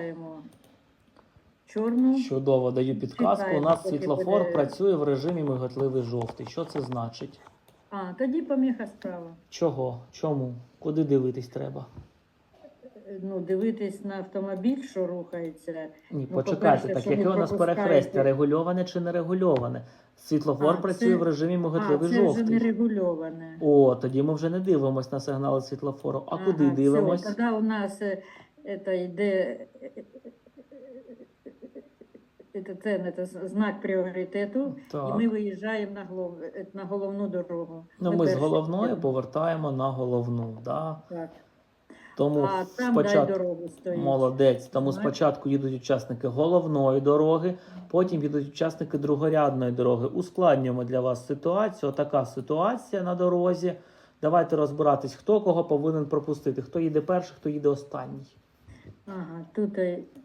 вибираємо чорну. Чудово, даю підказку. У нас світлофор буде- працює в режимі миготливий жовтий. Що це значить? А, тоді поміха справа. Чого? Чому? Куди дивитись треба? Ну, дивитись на автомобіль, що рухається. Ні, Ну, почекайте, так яке у нас перехрестя? Регульоване чи не регульоване? Світлофор А, працює це- в режимі А, миготливий це вже жовтий. не регульоване. О, тоді ми вже не дивимось на сигнали світлофору. А куди Ага, дивимось? Все, тоді у нас е, это йде это, це, це знак пріоритету, і ми виїжджаємо на, голов, на головну дорогу. Ну, ми з перші головної повертаємо на головну. Да? Так. Тому А там спочатку дорогу стоїть. молодець. Тому Знак. спочатку їдуть учасники головної дороги, потім їдуть учасники другорядної дороги. Ускладнюємо для вас ситуацію. Така ситуація на дорозі. Давайте розбиратись, хто кого повинен пропустити, хто їде перший, хто їде останній. 啊对都对。